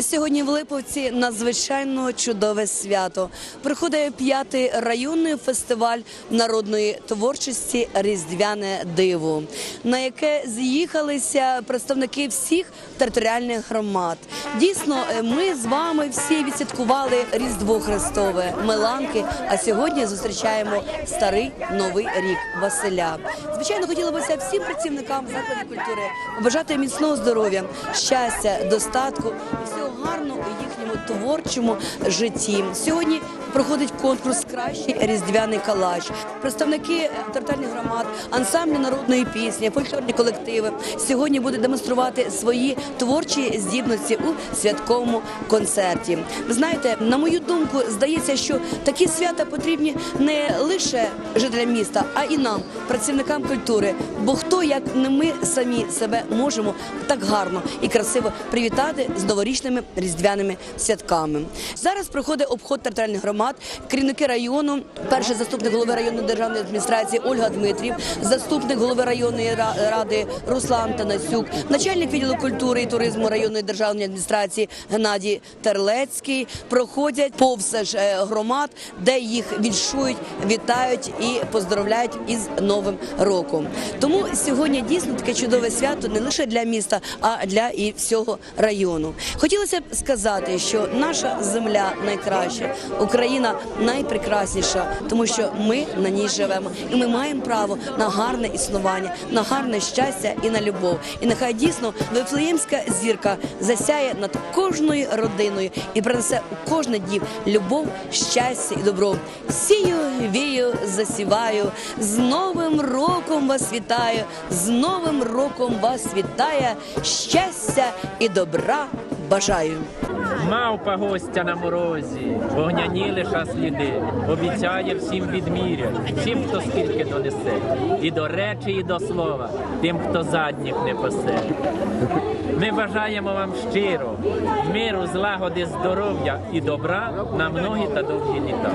Сьогодні в Липовці надзвичайно чудове свято. Приходить п'ятий районний фестиваль народної творчості Різдвяне диво, на яке з'їхалися представники всіх територіальних громад. Дійсно, ми з вами всі відсвяткували Різдво Христове, Меланки. А сьогодні зустрічаємо старий новий рік Василя. Звичайно, хотілося всім працівникам закладів культури побажати міцного здоров'я, щастя, достатку і всього гарного у їхньому творчому житті. Сьогодні проходить конкурс Кращий різдвяний калач. Представники е, громад, ансамблі народної пісні, фольклорні колективи сьогодні будуть демонструвати свої творчі здібності у святковому концерті. Ви знаєте, на мою думку, здається, що такі свята потрібні не лише жителям міста, а і нам, працівникам культури. Бо хто як не ми самі себе можемо так гарно і красиво привітати з новорічними різдвяними святками. Зараз проходить обход територіальних громад, керівники району, перший заступник голови районної державної адміністрації Ольга Дмитрів, заступник голови районної ради Руслан Танасюк, начальник відділу культури і туризму районної державної адміністрації Геннадій Терлецький проходять повз ж, е, громад, де їх відшують, вітають і поздоровляють із новим роком. Тому сьогодні дійсно таке чудове свято не лише для міста, а для і всього району. Хотілося б сказати, що наша земля найкраща, Україна найпрекрасніша, тому що ми на ній живемо, і ми маємо право на гарне існування, на гарне щастя і на любов. І нехай дійсно Вифлеємська зірка засяє над кожною родиною і принесе у кожне дім любов, щастя і добро. Сію, вію, засіваю. З Новим роком вас вітаю, з Новим роком вас вітає щастя і добра бажаю. Мавпа гостя на морозі, вогняні лиша сліди, обіцяє всім відмірять, всім, хто скільки донесе, і до речі, і до слова, тим, хто задніх не посе. Ми бажаємо вам щиро, миру, злагоди, здоров'я і добра на многі та довгі літа.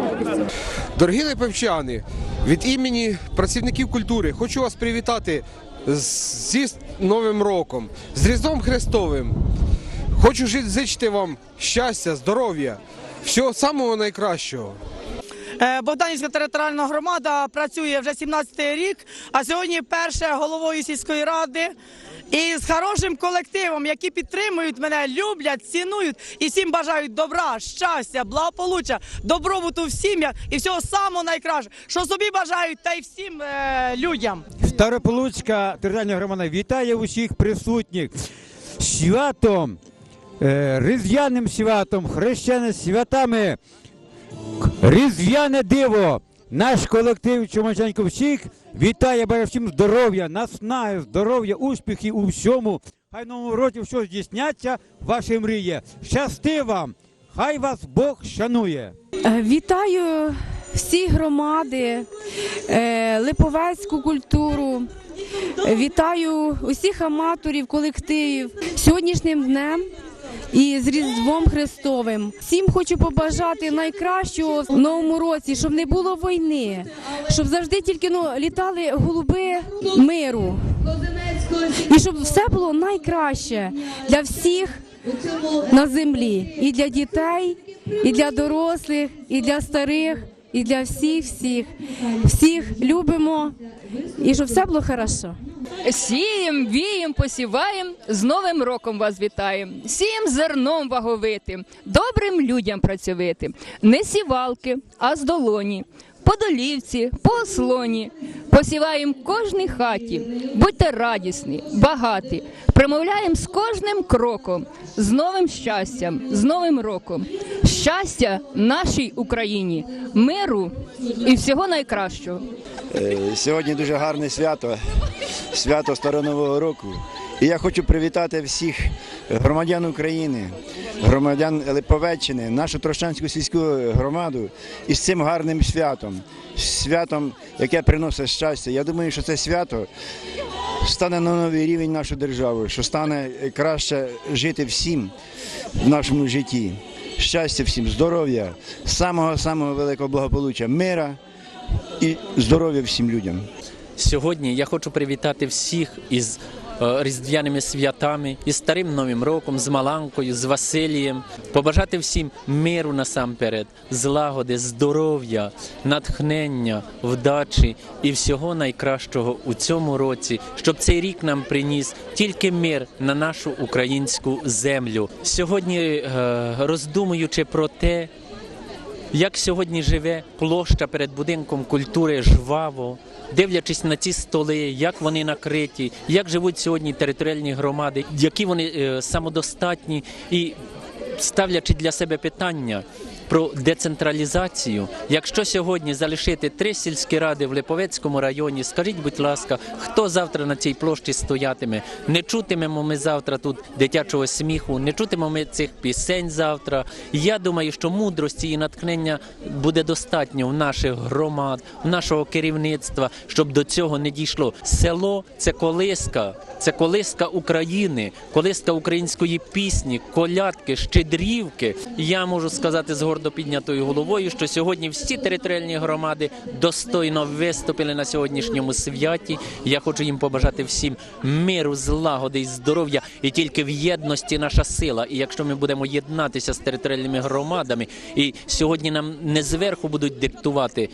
Дорогі липовчани, від імені працівників культури хочу вас привітати зі Новим роком, з Різдвом Христовим. Хочу зичити вам щастя, здоров'я, всього самого найкращого. Е, Богданівська територіальна громада працює вже 17-й рік, а сьогодні перше головою сільської ради. І з хорошим колективом, які підтримують мене, люблять, цінують і всім бажають добра, щастя, благополуччя, добробуту в сім'ях і всього самого найкращого, що собі бажають, та й всім е, людям. Старополуцька територіальна громада вітає усіх присутніх святом, різдвяним святом, хрещеним святами, різдвяне диво. Наш колектив Чумаченко всіх вітає, бажає всім здоров'я, наснаги, здоров'я, успіхів у всьому. Хай новому році все здійсняться, ваші мрії. Щасти вам! Хай вас Бог шанує! Е, Вітаю всі громади, е, липовецьку культуру. Е, Вітаю усіх аматорів, колективів сьогоднішнім днем і з Різдвом Христовим. Всім хочу побажати найкращого в новому році, щоб не було війни, щоб завжди тільки ну, літали голуби миру. І щоб все було найкраще для всіх на землі. І для дітей, і для дорослих, і для старих, і для всіх, всіх. Всіх любимо і щоб все було хорошо. Сієм, вієм, посіваєм, з Новим роком вас вітаєм. Сієм зерном ваговитим, добрим людям працьовитим. Не сівалки, а з долоні. По долівці, по ослоні, посіваємо кожній хаті. Будьте радісні, багаті. Промовляємо з кожним кроком, з новим щастям, з новим роком. Щастя нашій Україні, миру і всього найкращого. Е, Сьогодні дуже гарне свято, свято Старонового року. Я хочу привітати всіх громадян України, громадян Липовеччини, нашу Трошанську сільську громаду із цим гарним святом, святом, яке приносить щастя. Я думаю, що це свято стане на новий рівень нашу державу, що стане краще жити всім в нашому житті. Щастя всім, здоров'я, самого самого великого благополуччя, мира і здоров'я всім людям. Сьогодні я хочу привітати всіх із різдвяними святами, із старим новим роком, з Маланкою, з Василієм, побажати всім миру насамперед, злагоди, здоров'я, натхнення, вдачі і всього найкращого у цьому році, щоб цей рік нам приніс тільки мир на нашу українську землю. Сьогодні, е, роздумуючи про те, як сьогодні живе площа перед будинком культури жваво, дивлячись на ці столи, як вони накриті, як живуть сьогодні територіальні громади, які вони е, самодостатні і ставлячи для себе питання. Про децентралізацію. Якщо сьогодні залишити три сільські ради в Липовецькому районі, скажіть, будь ласка, хто завтра на цій площі стоятиме? Не чутимемо ми завтра тут дитячого сміху, не чутимемо ми цих пісень завтра. Я думаю, що мудрості і натхнення буде достатньо в наших громад, в нашого керівництва, щоб до цього не дійшло. Село це колиска, це колиска України, колиска української пісні, колядки, щедрівки. Я можу сказати з гордо піднятою головою, що сьогодні всі територіальні громади достойно виступили на сьогоднішньому святі. Я хочу їм побажати всім миру, злагоди і здоров'я, і тільки в єдності наша сила. І якщо ми будемо єднатися з територіальними громадами, і сьогодні нам не зверху будуть диктувати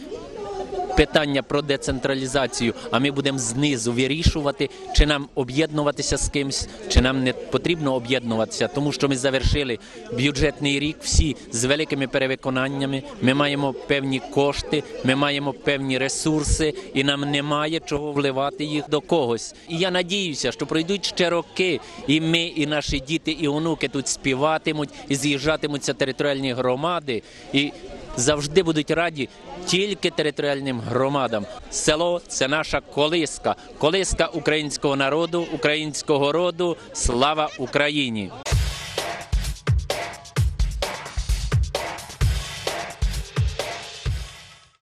питання про децентралізацію, а ми будемо знизу вирішувати, чи нам об'єднуватися з кимсь, чи нам не потрібно об'єднуватися, тому що ми завершили бюджетний рік всі з великими перевиконаннями. Ми маємо певні кошти, ми маємо певні ресурси, і нам немає чого вливати їх до когось. І я надіюся, що пройдуть ще роки, і ми, і наші діти, і онуки тут співатимуть, і з'їжджатимуться територіальні громади. І завжди будуть раді тільки територіальним громадам. Село це наша колиска, колиска українського народу, українського роду. Слава Україні!